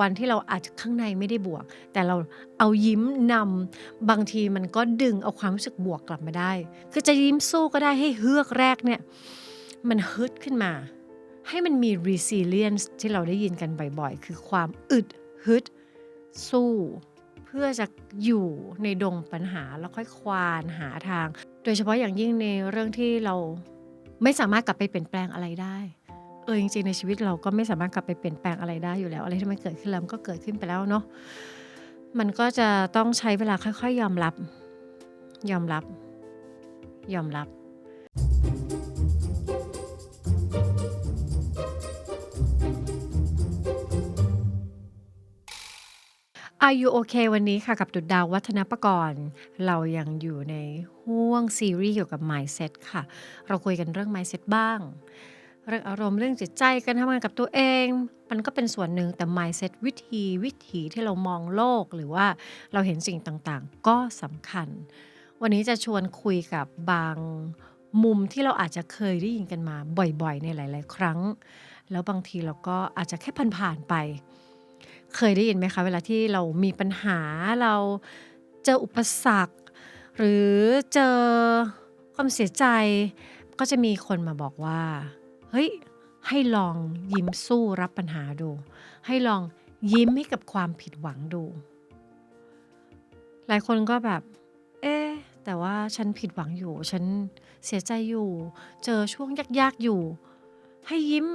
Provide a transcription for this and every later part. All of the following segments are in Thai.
วันที่เราอาจจะข้างในไม่ได้บวก แต่เราเอายิ้มนำบางทีมันก็ดึงเอาความรู้สึกบวกกลับมาได้ คือจะยิ้มสู้ก็ได้ให้เฮือกแรกเนี่ย มันฮึดขึ้นมา ให้มันมี resilience ที่เราได้ยินกันบ่อยๆ คือความอึดฮึด สู้ เพื่อจะอยู่ในดงปัญหาแล้วค่อยควานหาทาง โดยเฉพาะอย่างยิ่งในเรื่องที่เราไม่สามารถกลับไปเปลี่ยนแปลงอะไรได้ เออจริงๆในชีวิตเราก็ไม่สามารถกลับไปเปลี่ยนแปลงอะไรได้อยู่แล้ว อะไรที่มันเกิดขึ้นแล้วมันก็เกิดขึ้นไปแล้วเนาะมันก็จะต้องใช้เวลาค่อยๆ ยอมรับ ยอมรับ ยอมรับ Are you okay วันนี้ค่ะกับดุดดาววัฒนประกรณ์ เรายังอยู่ในห่วงซีรีส์เกี่ยวกับ mindset ค่ะ เราคุยกันเรื่อง mindset บ้าง เรื่องอารมณ์เรื่องจิตใจการทำงานกับตัวเอง มันก็เป็นส่วนหนึ่งแต่ mindset วิธีวิถีที่เรามองโลกหรือว่าเราเห็นสิ่งต่างๆ ก็สำคัญ วันนี้จะชวนคุยกับบางมุมที่เราอาจจะเคยได้ยินกันมาบ่อยๆ ในหลาย ๆ ครั้ง แล้วบางทีเราก็อาจจะแค่ผ่านๆไป เคยได้ยินไหมคะ เวลาที่เรามีปัญหาเราเจออุปสรรค หรือเจอความเสียใจ ก็จะมีคนมาบอกว่า เฮ้ยให้ลองยิ้มสู้รับปัญหาดู ให้ลองยิ้มให้กับความผิดหวังดู หลายคนก็แบบ เอ๊แต่ว่าฉันผิดหวังอยู่ ฉันเสียใจอยู่ เจอช่วงยากๆอยู่ ให้ยิ้ม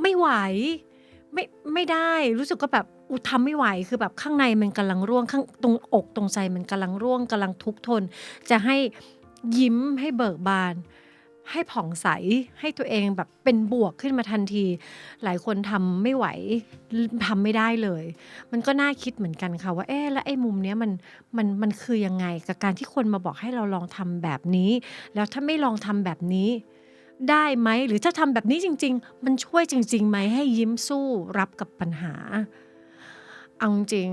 ไม่ไหว ไม่ไม่ได้รู้สึกก็แบบอุยทำไม่ไหวคือแบบข้างในมันกำลังร่วงข้างตรงอกตรงใจมันกำลังร่วงกำลังทุกข์ทน จะให้ยิ้มให้เบิกบาน ให้ผ่องใสให้ตัวเองแบบเป็นบวกขึ้นมาทันที หลายคนทำไม่ไหวทำไม่ได้เลย มันก็น่าคิดเหมือนกันค่ะว่าเอ๊ะแล้วไอ้มุมเนี้ยมันมันมันคือยังไงกับการที่คนมาบอกให้เราลองทำแบบนี้ แล้วถ้าไม่ลองทำแบบนี้ได้ไหมหรือถ้าทำแบบนี้จริง ๆ มันช่วยจริงๆไหมให้ยิ้มสู้รับกับปัญหาเอาจริง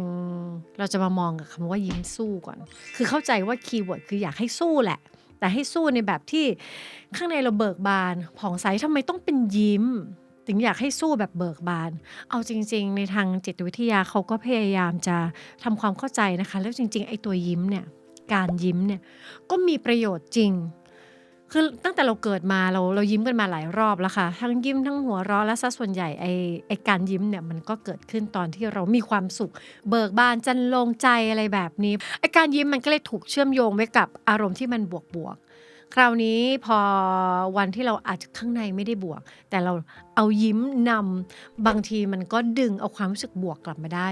เราจะมามองกับคำว่ายิ้มสู้ก่อน คือเข้าใจว่าคีย์เวิร์ดคืออยากให้สู้แหละ แต่ให้สู้ในแบบที่ข้างในเราเบิกบานผ่องใสทำไมต้องเป็นยิ้ม ถึงอยากให้สู้แบบเบิกบาน เอาจริง ๆ ในทางจิตวิทยาเขาก็พยายามจะทำความเข้าใจนะคะ แล้วจริง ๆ ไอ้ตัวยิ้มเนี่ยการยิ้มเนี่ยก็มีประโยชน์จริง คือตั้งแต่เราเกิดมาเราเรายิ้มกันมาหลายรอบแล้วค่ะ ทั้งยิ้มทั้งหัวเราะและซะส่วนใหญ่ไอไอการยิ้มเนี่ยมันก็เกิดขึ้นตอนที่เรามีความสุข เบิกบานจันลงใจอะไรแบบนี้ไอการยิ้มมันก็เลยถูกเชื่อมโยงไว้กับอารมณ์ที่มันบวกบวกๆคราวนี้พอวันที่เราอาจจะข้างในไม่ได้บวก แต่เราเอายิ้มนำบางทีมันก็ดึงเอาความรู้สึกบวกกลับมาได้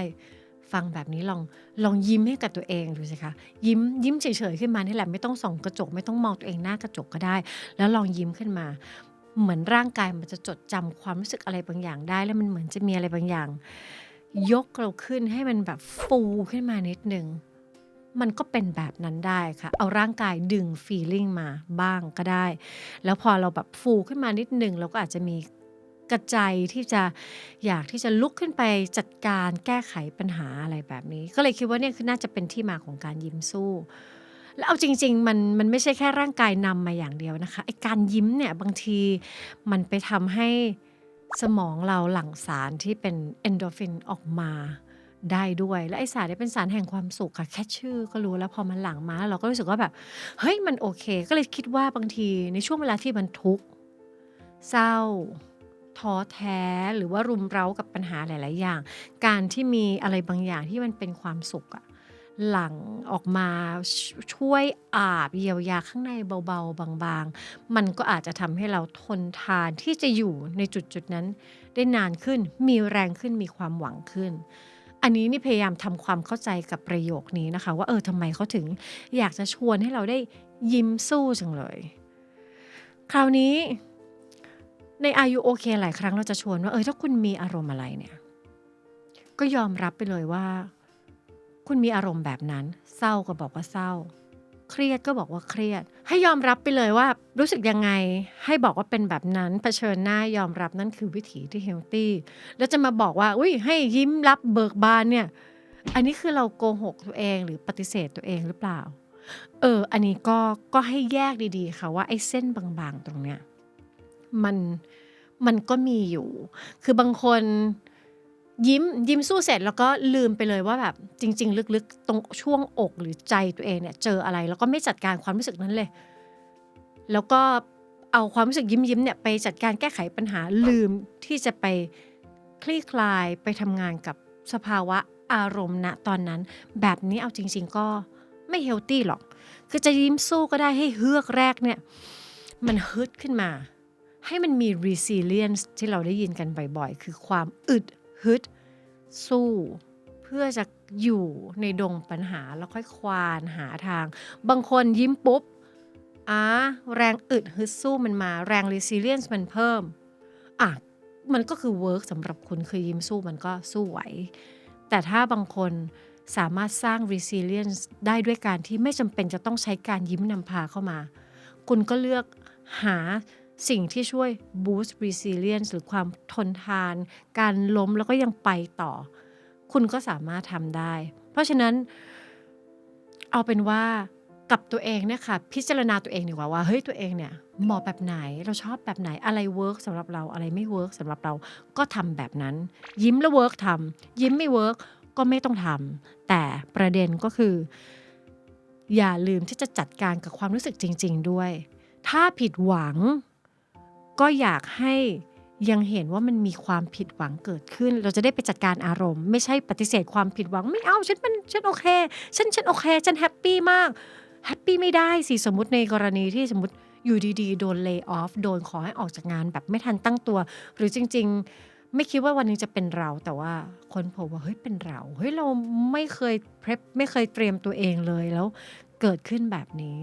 ฟังแบบนี้ลองลองยิ้มให้กับตัวเองดูสิคะยิ้มยิ้มเฉยๆขึ้นมานี่แหละไม่ต้องส่องกระจก ไม่ต้องมองตัวเองหน้ากระจกก็ได้ แล้วลองยิ้มขึ้นมา เหมือนร่างกายมันจะจดจำความรู้สึกอะไรบางอย่างได้ แล้วมันเหมือนจะมีอะไรบางอย่าง ยกเราขึ้นให้มันแบบฟูขึ้นมานิดนึงมันก็เป็นแบบนั้นได้ค่ะ เอาร่างกายดึงฟีลิ่งมาบ้างก็ได้ แล้วพอเราแบบฟูขึ้นมานิดนึงเราก็อาจจะมี กระใจที่จะอยากที่จะลุกขึ้นไปจัดการแก้ไขปัญหาอะไรแบบนี้ ก็เลยคิดว่าเนี่ยคือน่าจะเป็นที่มาของการยิ้มสู้ แล้วเอาจริง ๆ มันมันไม่ใช่แค่ร่างกายนำมาอย่างเดียวนะคะไอการยิ้มเนี่ยบางทีมันไปทำให้สมองเราหลั่งสารที่เป็นเอนโดรฟินออกมาได้ด้วยและไอสารเนี่ยเป็นสารแห่งความสุขค่ะแค่ชื่อก็รู้แล้วพอมันหลั่งมาแล้วเราก็รู้สึกว่าแบบเฮ้ยมันโอเค ก็เลยคิดว่าบางทีในช่วงเวลาที่มันทุกข์เศร้า ท้อแท้หรือว่ารุมเร้ากับปัญหาหลาย ๆ อย่าง การที่มีอะไรบางอย่างที่มันเป็นความสุขอะหลังออกมาช่วยอาบเยียวยาข้างในเบาๆ บางๆ มันก็อาจจะทำให้เราทนทานที่จะอยู่ในจุดๆ นั้นได้นานขึ้น มีแรงขึ้นมีความหวังขึ้น อันนี้นี่พยายามทำความเข้าใจกับประโยคนี้นะคะ ว่าเออทำไมเขาถึงอยากจะชวนให้เราได้ยิ้มสู้จังเลย คราวนี้ ในอายุโอเคหลายครั้งเราจะชวนว่า เออถ้าคุณมีอารมณ์อะไรเนี่ย ก็ยอมรับไปเลยว่า คุณมีอารมณ์แบบนั้น เศร้าก็บอกว่าเศร้า เครียดก็บอกว่าเครียด ให้ยอมรับไปเลยว่า รู้สึกยังไง ให้บอกว่าเป็นแบบนั้นเผชิญหน้ายอมรับนั่นคือวิถีที่เฮลตี้แล้วจะมาบอกว่า อุ้ยให้ยิ้มรับเบิกบานเนี่ย อันนี้คือเราโกหกตัวเองหรือปฏิเสธตัวเองหรือเปล่า เออ อันนี้ก็ก็ให้แยกดีๆค่ะว่าไอ้เส้นบางๆ ตรงเนี้ย มันมันก็มีอยู่ คือบางคนยิ้มยิ้มสู้เสร็จแล้วก็ลืมไปเลยว่าแบบจริง ๆ ลึกๆ ตรงช่วงอกหรือใจตัวเองเนี่ยเจออะไร แล้วก็ไม่จัดการความรู้สึกนั้นเลย แล้วก็เอาความรู้สึกยิ้มยิ้มเนี่ยไปจัดการแก้ไขปัญหาลืมที่จะไปคลี่คลายไปทำงานกับสภาวะอารมณ์ณตอนนั้น แบบนี้เอาจริง ๆ ก็ไม่เฮลตี้หรอก คือจะยิ้มสู้ก็ได้ให้เฮือกแรกเนี่ย มันฮึดขึ้นมา ให้มันมี resilience ที่เราได้ยินกันบ่อยๆ คือความอึดฮึด สู้ เพื่อจะอยู่ในดงปัญหาแล้วค่อยควานหาทาง บางคนยิ้มปุ๊บอ่าแรงอึดฮึดสู้มันมาแรง resilience มันเพิ่มอะมันก็คือเวิร์กสำหรับคุณคือยิ้มสู้มันก็สู้ไหว แต่ถ้าบางคนสามารถสร้าง resilience ได้ด้วยการที่ไม่จำเป็นจะต้องใช้การยิ้มนำพาเข้ามา คุณก็เลือกหา สิ่งที่ช่วย boost resilience หรือความทนทาน การล้มแล้วก็ยังไปต่อ คุณก็สามารถทำได้ เพราะฉะนั้น เอาเป็นว่ากับตัวเองเนี่ยค่ะพิจารณาตัวเองดีกว่าว่าเฮ้ยตัวเองเนี่ยเหมาะแบบไหนเราชอบแบบไหนอะไรเวิร์กสำหรับเราอะไรไม่เวิร์กสำหรับเราก็ทำแบบนั้น ยิ้มแล้วเวิร์กทำยิ้มไม่เวิร์กก็ไม่ต้องทำแต่ประเด็นก็คือ อย่าลืมที่จะจัดการกับความรู้สึกจริง ๆ ด้วย ถ้าผิดหวัง ก็อยากให้ยังเห็นว่ามันมีความผิดหวังเกิดขึ้น เราจะได้ไปจัดการอารมณ์ ไม่ใช่ปฏิเสธความผิดหวังไม่เอาฉันเป็นฉันโอเคฉันฉันโอเคฉันแฮปปี้มากแฮปปี้ไม่ได้สิสมมติในกรณีที่สมมติอยู่ดีๆ โดนเลิกออฟโดนขอให้ออกจากงานแบบไม่ทันตั้งตัว หรือจริง ๆ ไม่คิดว่าวันนึงจะเป็นเรา แต่ว่าคนพบว่าเฮ้ยเป็นเราเฮ้ยเราไม่เคยเพรไม่เคยเตรียมตัวเองเลยแล้วเกิดขึ้นแบบนี้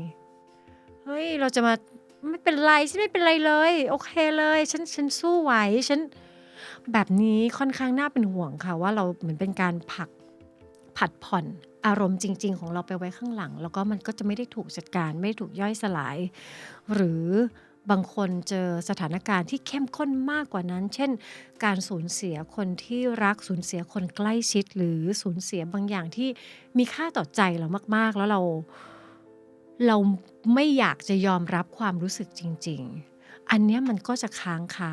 เฮ้ยเราจะมา ไม่เป็นไรฉันไม่เป็นไรเลย โอเคเลย ฉันฉันสู้ไหวฉันแบบนี้ค่อนข้างน่าเป็นห่วงค่ะ ว่าเราเหมือนเป็นการผักผัดผ่อนอารมณ์จริง ๆ ของเราไปไว้ข้างหลัง แล้วก็มันก็จะไม่ได้ถูกจัดการ ไม่ได้ถูกย่อยสลาย หรือบางคนเจอสถานการณ์ที่เข้มข้นมากกว่านั้น เช่น การสูญเสียคนที่รักสูญเสียคนใกล้ชิด หรือสูญเสียบางอย่างที่มีค่าต่อใจเรามาก ๆ แล้วเรา เราไม่อยากจะยอมรับความรู้สึกจริง ๆ อันเนี้ยมันก็จะค้างคา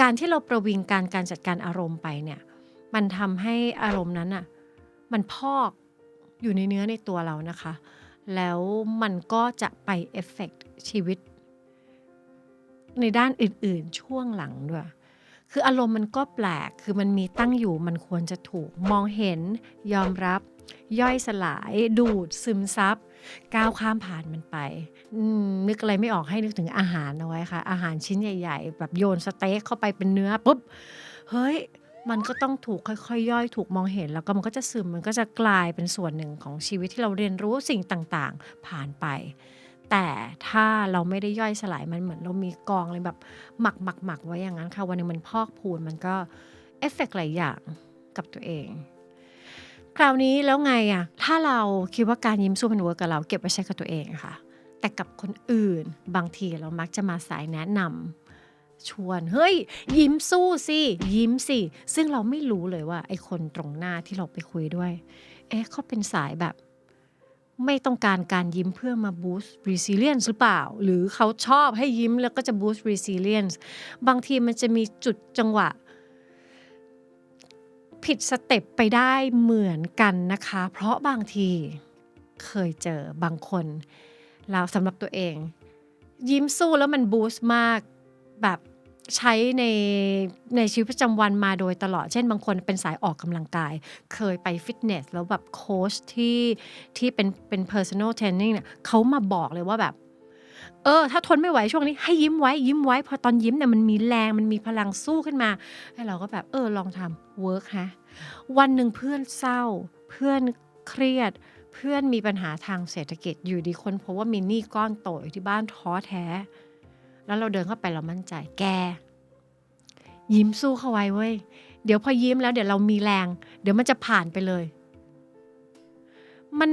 การที่เราประวิงการการจัดการอารมณ์ไปเนี่ย มันทำให้อารมณ์นั้นอะมันพอกอยู่ในเนื้อในตัวเรานะคะ แล้วมันก็จะไปเอฟเฟกชีวิต ในด้านอื่นๆช่วงหลังด้วยคืออารมณ์มันก็แปลก คือมันมีตั้งอยู่ มันควรจะถูก มองเห็น ยอมรับ ย่อยสลาย ดูด ซึมซับ ก้าวข้ามผ่านมันไปนึกอะไรไม่ออกให้นึกถึงอาหารเอาไว้ค่ะ อาหารชิ้นใหญ่ ๆ แบบโยนสเต็กเข้าไปเป็นเนื้อปุ๊บเฮ้ยมันก็ต้องถูกค่อยๆ ย่อยถูกมองเห็น แล้วก็มันก็จะซึมมันก็จะกลายเป็นส่วนหนึ่งของชีวิตที่เราเรียนรู้สิ่งต่างๆ ผ่านไป แต่ถ้าเราไม่ได้ย่อยสลายมันเหมือนเรามีกองอะไรแบบหมักๆๆไว้อย่างงั้นค่ะวันหนึ่งมันพอกพูนมันก็เอฟเฟกต์หลายอย่างกับตัวเอง คราวนี้แล้วไงอะถ้าเราคิดว่าการยิ้มสู้มันเวิร์กกับเราเก็บไว้ใช้กับตัวเองค่ะ แต่กับคนอื่นบางทีเรามักจะมาสายแนะนำชวนเฮ้ย ยิ้มสู้สิยิ้มสิ ซึ่งเราไม่รู้เลยว่าไอคนตรงหน้าที่เราไปคุยด้วย เอ๊ะเขาเป็นสายแบบไม่ต้องการการยิ้มเพื่อมา boost resilience หรือเปล่า หรือเขาชอบให้ยิ้มแล้วก็จะ boost resilience บางทีมันจะมีจุดจังหวะ ผิดสเต็ปไปได้เหมือนกันนะคะ เพราะบางทีเคยเจอบางคน แล้วสำหรับตัวเอง ยิ้มสู้แล้วมันบูสต์มากแบบใช้ในในชีวิตประจำวันมาโดยตลอด เช่นบางคนเป็นสายออกกำลังกาย เคยไปฟิตเนส แล้วแบบโค้ชที่ที่เป็นเป็น personal training เนี่ยเขามาบอกเลยว่าแบบ เออ ถ้าทนไม่ไหวช่วงนี้ให้ยิ้มไว้ยิ้มไว้ พอตอนยิ้มเนี่ยมันมีแรงมันมีพลังสู้ขึ้นมาให้เราก็แบบเออลองทำเวิร์กฮะวันหนึ่งเพื่อนเศร้า เพื่อนเครียด เพื่อนมีปัญหาทางเศรษฐกิจอยู่ดีค้นพบว่ามีหนี้ก้อนโตอยู่ที่บ้านท้อแท้ แล้วเราเดินเข้าไปเรามั่นใจแก ยิ้มสู้เข้าไว้เว้ยเดี๋ยวพอยิ้มแล้วเดี๋ยวเรามีแรง เดี๋ยวมันจะผ่านไปเลย มัน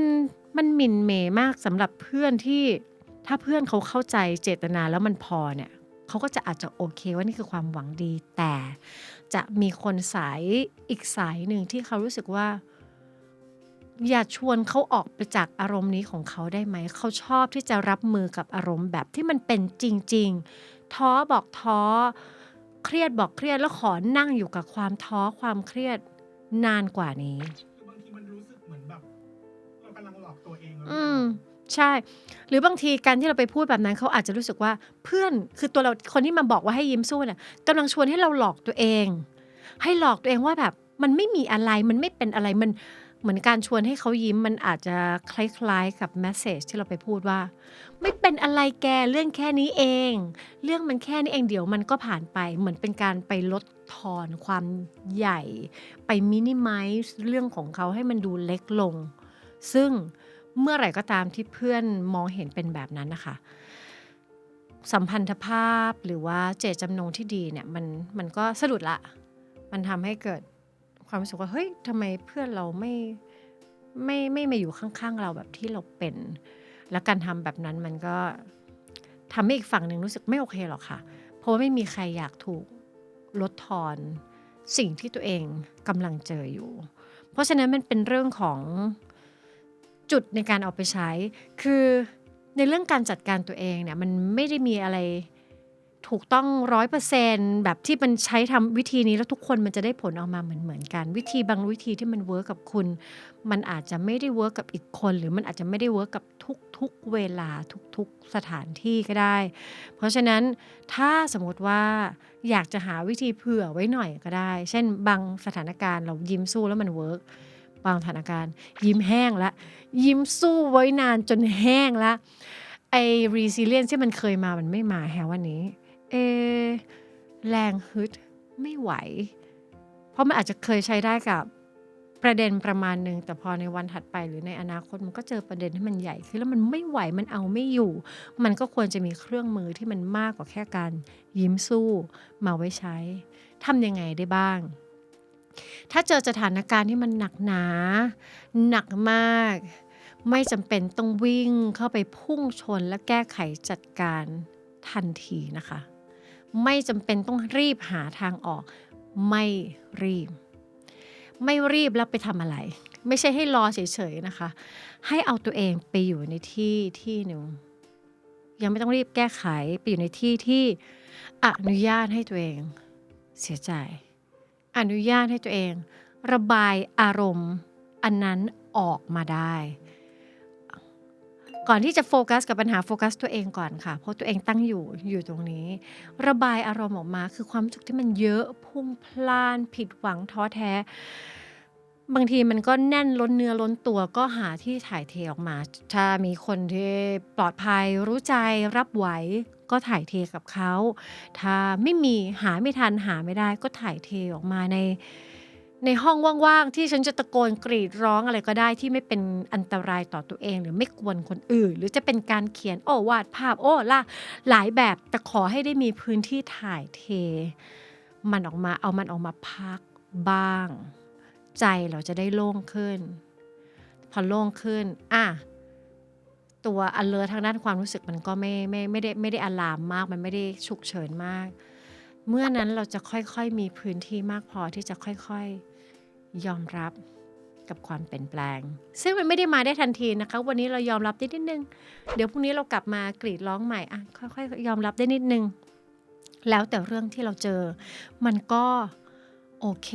มันหมิ่นเมมากสำหรับเพื่อนที่ ถ้าเพื่อนเขาเข้าใจเจตนาแล้วมันพอเนี่ยเขาก็จะอาจจะโอเคว่านี่คือความหวังดี แต่จะมีคนสายอีกสายหนึ่งที่เขารู้สึกว่า อย่าชวนเขาออกไปจากอารมณ์นี้ของเขาได้ไหม เขาชอบที่จะรับมือกับอารมณ์แบบที่มันเป็นจริง ๆ ท้อบอกท้อ เครียดบอกเครียดแล้วขอนั่งอยู่กับความท้อความเครียดนานกว่านี้คือบางทีมันรู้สึกเหมือนแบบเรากำลังหลอกตัวเองแล้วอืม ใช่ หรือบางทีการที่เราไปพูดแบบนั้นเขาอาจจะรู้สึกว่าเพื่อนคือตัวเราคนที่มาบอกว่าให้ยิ้มสู้เนี่ยกำลังชวนให้เราหลอกตัวเอง ให้หลอกตัวเองว่าแบบมันไม่มีอะไรมันไม่เป็นอะไรมันเหมือนการชวนให้เขายิ้มมันอาจจะคล้ายๆกับแมสเซจที่เราไปพูดว่า ไม่เป็นอะไรแกเรื่องแค่นี้เอง เรื่องมันแค่นี้เองเดี๋ยวมันก็ผ่านไปเหมือนเป็นการไปลดทอนความใหญ่ ไปมินิมัลเรื่องของเขาให้มันดูเล็กลง ซึ่ง เมื่อไหร่ก็ตามที่เพื่อนมองเห็นเป็นแบบนั้นนะคะ สัมพันธภาพหรือว่าเจตจำนงที่ดีเนี่ยมันมันก็สะดุดละ มันทำให้เกิดความรู้สึกว่าเฮ้ยทำไมเพื่อนเราไม่ไม่ไม่มาอยู่ข้างๆเราแบบที่เราเป็น แล้วการทำแบบนั้นมันก็ทำให้อีกฝั่งหนึ่งรู้สึกไม่โอเคหรอกค่ะ เพราะว่าไม่มีใครอยากถูกลดทอนสิ่งที่ตัวเองกำลังเจออยู่ เพราะฉะนั้นมันเป็นเรื่องของ จุดในการเอาไปใช้ คือในเรื่องการจัดการตัวเองเนี่ยมันไม่ได้มีอะไรถูกต้องร้อยเปอร์เซนแบบที่มันใช้ทำวิธีนี้แล้วทุกคนมันจะได้ผลออกมาเหมือนเหมือนๆกัน วิธีบางวิธีที่มันเวิร์กกับคุณ มันอาจจะไม่ได้เวิร์กกับอีกคน หรือมันอาจจะไม่ได้เวิร์กกับทุกๆเวลาทุกๆสถานที่ก็ได้ เพราะฉะนั้นถ้าสมมติว่าอยากจะหาวิธีเผื่อไว้หน่อยก็ได้ เช่นบางสถานการณ์เรายิ้มสู้แล้วมันเวิร์ก บางสถานการณ์ ยิ้มแห้งละยิ้มสู้ไว้นานจนแห้งละไอ้รีซิเลียนที่มันเคยมามันไม่มาแฮะวันนี้ เอ แรงฮึดไม่ไหว เพราะมันอาจจะเคยใช้ได้กับประเด็นประมาณหนึ่งแต่พอในวันถัดไปหรือในอนาคตมันก็เจอประเด็นที่มันใหญ่ขึ้นแล้วมันไม่ไหวมันเอาไม่อยู่ มันก็ควรจะมีเครื่องมือที่มันมากกว่าแค่การยิ้มสู้มาไว้ใช้ทำยังไงได้บ้าง ถ้าเจอสถานการณ์ที่มันหนักหนา หนักมาก ไม่จำเป็นต้องวิ่งเข้าไปพุ่งชนและแก้ไขจัดการทันทีนะคะ ไม่จำเป็นต้องรีบหาทางออก ไม่รีบ ไม่รีบแล้วไปทำอะไร ไม่ใช่ให้รอเฉยๆนะคะ ให้เอาตัวเองไปอยู่ในที่ที่หนึ่งยังไม่ต้องรีบแก้ไขไปอยู่ในที่ที่อนุญาตให้ตัวเองเสียใจ อนุญาตให้ตัวเอง ระบายอารมณ์ อันนั้นออกมาได้ ก่อนที่จะโฟกัสกับปัญหาโฟกัสตัวเองก่อนค่ะ เพราะตัวเองตั้งอยู่อยู่ตรงนี้ ระบายอารมณ์ออกมาคือความสุขที่มันเยอะพุ่งพล่าน ผิดหวังท้อแท้ บางทีมันก็แน่นล้นเนื้อล้นตัวก็หาที่ถ่ายเทออกมา ถ้ามีคนที่ปลอดภัยรู้ใจรับไหวก็ถ่ายเทกับเขา ถ้าไม่มีหาไม่ทันหาไม่ได้ก็ถ่ายเทออกมาใน ในห้องว่างๆที่ฉันจะตะโกนกรีดร้องอะไรก็ได้ที่ไม่เป็นอันตรายต่อตัวเอง หรือไม่กวนคนอื่น หรือจะเป็นการเขียนโอ้วาดภาพโอ้ล่ะหลายแบบแต่ขอให้ได้มีพื้นที่ถ่ายเท มันออกมาเอามันออกมาพักบ้าง ใจเราจะได้โล่งขึ้น พอโล่งขึ้น อะ ตัวอันเลอทางด้านความรู้สึกมันก็ไม่ไม่ไม่ได้ไม่ได้อลามมาก มันไม่ได้ฉุกเฉินมาก เมื่อนั้นเราจะค่อยๆมีพื้นที่มากพอที่จะค่อยๆยอมรับกับความเปลี่ยนแปลง ซึ่งมันไม่ได้มาได้ทันทีนะคะ วันนี้เรายอมรับได้นิดนึง เดี๋ยวพรุ่งนี้เรากลับมากรีดร้องใหม่อะค่อยๆยอมรับได้นิดนึง แล้วแต่เรื่องที่เราเจอ มันก็โอเค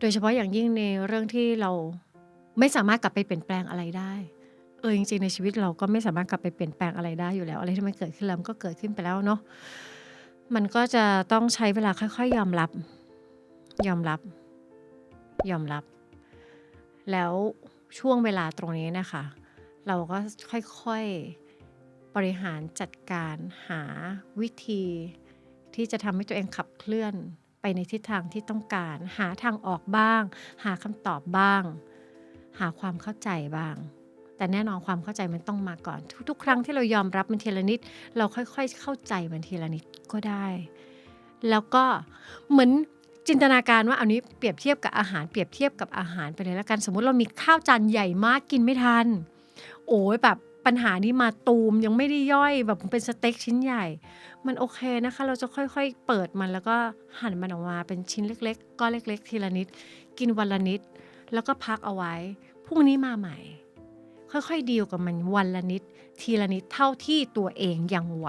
โดยเฉพาะอย่างยิ่งในเรื่องที่เราไม่สามารถกลับไปเปลี่ยนแปลงอะไรได้ เออจริงๆในชีวิตเราก็ไม่สามารถกลับไปเปลี่ยนแปลงอะไรได้อยู่แล้ว อะไรที่มันเกิดขึ้นแล้วมันก็เกิดขึ้นไปแล้วเนาะมันก็จะต้องใช้เวลาค่อย ๆ ยอมรับ ยอมรับ ยอมรับ แล้วช่วงเวลาตรงนี้นะคะ เราก็ค่อยๆบริหารจัดการหาวิธีที่จะทำให้ตัวเองขับเคลื่อน ไปในทิศทางที่ต้องการ หาทางออกบ้าง หาคำตอบบ้าง หาความเข้าใจบ้าง แต่แน่นอนความเข้าใจมันต้องมาก่อน ทุกๆ ครั้งที่เรายอมรับมันทีละนิด เราค่อยๆ เข้าใจมันทีละนิดก็ได้ แล้วก็เหมือนจินตนาการว่าเอานี้เปรียบเทียบกับอาหารเปรียบเทียบกับอาหารไปเลยแล้วกัน สมมติเรามีข้าวจานใหญ่มากกินไม่ทัน โอ้ยแบบ ปัญหานี้มาตูมยังไม่ได้ย่อยแบบเป็นสเต็กชิ้นใหญ่ มันโอเคนะคะ เราจะค่อยๆ เปิดมันแล้วก็หั่นมันออกมาเป็นชิ้นเล็กๆก้อนเล็ก ๆ ทีละนิด กินวันละนิด แล้วก็พักเอาไว้พรุ่งนี้มาใหม่ ค่อยๆดีลกับมันวันละนิด ทีละนิดเท่าที่ตัวเองยังไหว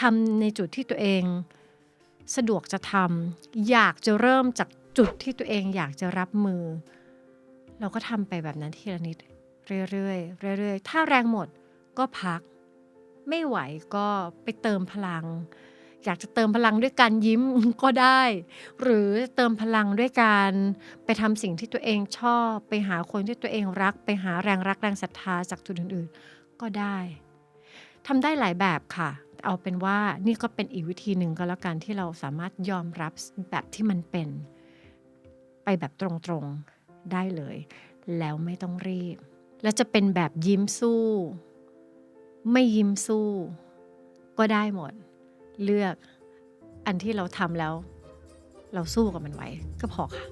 ทำในจุดที่ตัวเอง สะดวกจะทำอยากจะเริ่มจากจุดที่ตัวเองอยากจะรับมือ เราก็ทำไปแบบนั้นทีละนิด เรื่อยๆเรื่อยๆ ถ้าแรงหมดก็พัก ไม่ไหวก็ไปเติมพลัง อยากจะเติมพลังด้วยการยิ้มก็ได้ หรือเติมพลังด้วยการไปทำสิ่งที่ตัวเองชอบ ไปหาคนที่ตัวเองรัก ไปหาแรงรักแรงศรัทธาจากจุดอื่นๆ ก็ได้ทำได้หลายแบบค่ะ เอาเป็นว่านี่ก็เป็นอีกวิธีหนึ่งก็แล้วกันที่เราสามารถยอมรับแบบที่มันเป็น ไปแบบตรงๆได้เลย แล้วไม่ต้องรีบ และจะเป็นแบบยิ้มสู้ ไม่ยิ้มสู้ ก็ได้หมด เลือกอันที่เราทำแล้ว เราสู้กับมันไว้ก็พอค่ะ